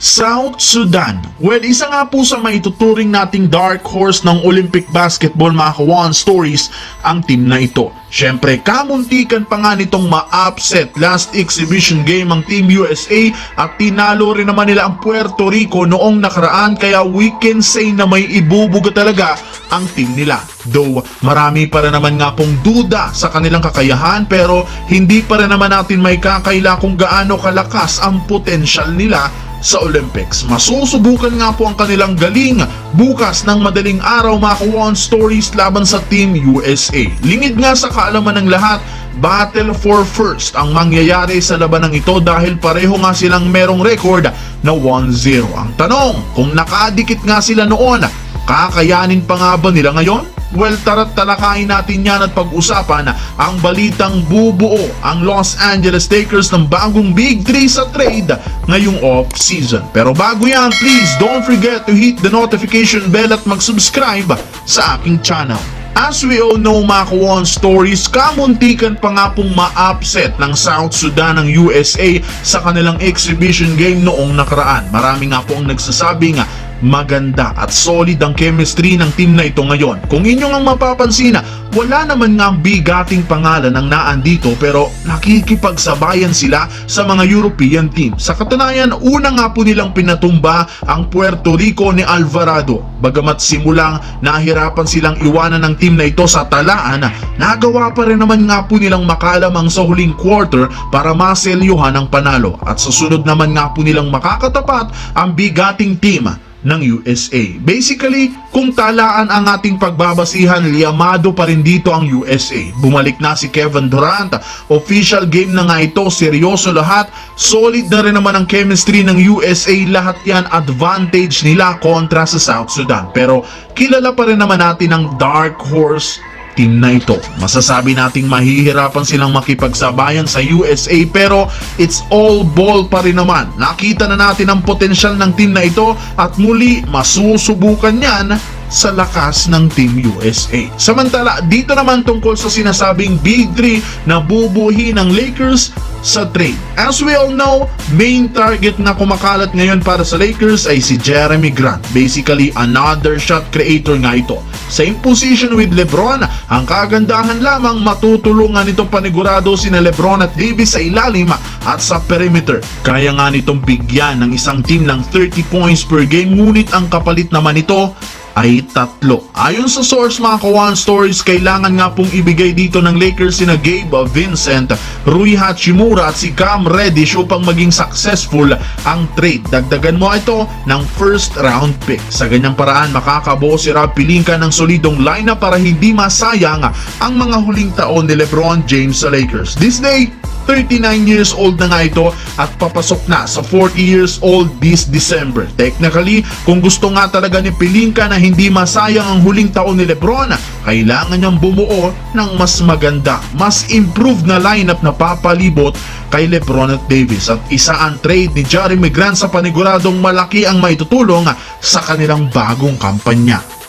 South Sudan. Well, isa nga po sa maituturing nating dark horse ng Olympic basketball mga kawan stories ang team na ito. Siyempre, kamuntikan pa nga nitong ma-upset last exhibition game ang Team USA at tinalo rin naman nila ang Puerto Rico noong nakaraan kaya we can say na may ibubuga talaga ang team nila. Though marami pa rin naman nga pong duda sa kanilang kakayahan pero hindi pa rin naman natin may kakaila kung gaano kalakas ang potensyal nila sa Olympics. Masusubukan nga po ang kanilang galing bukas ng madaling araw mga One Stories laban sa Team USA. Lingid nga sa kaalaman ng lahat, battle for first ang mangyayari sa labanang ito dahil pareho nga silang merong record na 1-0. Ang tanong, kung nakadikit nga sila noon, kakayanin pa nga ba nila ngayon? Well, tara't talakayin natin yan at pag-usapan ang balitang bubuo ang Los Angeles Lakers ng bagong Big 3 sa trade ngayong off-season. Pero bago yan, please don't forget to hit the notification bell at mag-subscribe sa aking channel. As we all know mga kawan stories, kamuntikan pa nga pong ma-upset ng South Sudan ng USA sa kanilang exhibition game noong nakaraan. Marami nga po ang nagsasabi nga maganda at solid ang chemistry ng team na ito ngayon. Kung inyong ang mapapansin na wala naman nga ang bigating pangalan ang naan dito pero nakikipagsabayan sila sa mga European team. Sa katunayan, una nga po nilang pinatumba ang Puerto Rico ni Alvarado. Bagamat simulang nahirapan silang iwanan ng team na ito sa talaan, nagawa pa rin naman nga po nilang makalamang sa huling quarter para maselyuhan ang panalo. At sa sunod naman nga po nilang makakatapat ang bigating team ng USA. Basically, kung talaan ang ating pagbabasihan, liyamado pa rin dito ang USA. Bumalik na si Kevin Durant. Official game na nga ito, seryoso lahat. Solid na rin naman ang chemistry ng USA. Lahat yan advantage nila kontra sa South Sudan. Pero kilala pa rin naman natin ang dark horse team na ito. Masasabi nating mahihirapan silang makipagsabayan sa USA pero it's all ball pa rin naman. Nakita na natin ang potensyal ng team na ito at muli masusubukan yan sa lakas ng Team USA. Samantala, dito naman tungkol sa sinasabing Big 3 na bubuhi ng Lakers sa trade. As we all know, main target na kumakalat ngayon para sa Lakers ay si Jeremy Grant. Basically, another shot creator nga ito. Same position with Lebron. Ang kagandahan lamang matutulungan nitong panigurado sina Lebron at Davis sa ilalim at sa perimeter. Kaya nga nitong bigyan ng isang team ng 30 points per game ngunit ang kapalit naman nito ay tatlo. Ayon sa source mga kawan stories, kailangan nga pong ibigay dito ng Lakers sina Gabe Vincent, Rui Hachimura at si Cam Reddish upang maging successful ang trade. Dagdagan mo ito ng first round pick. Sa ganyang paraan, makakabuo si Rob Pelinka ng solidong lineup para hindi masayang ang mga huling taon ni Lebron James sa Lakers. This day, 39 years old na nga ito at papasok na sa 40 years old this December. Technically, kung gusto nga talaga ni Pelinka na hindi masayang ang huling taon ni Lebron, kailangan niyang bumuo ng mas maganda, mas improved na lineup na papalibot kay Lebron at Davis. At isa ang trade ni Jeremy Grant sa paniguradong malaki ang maitutulong sa kanilang bagong kampanya.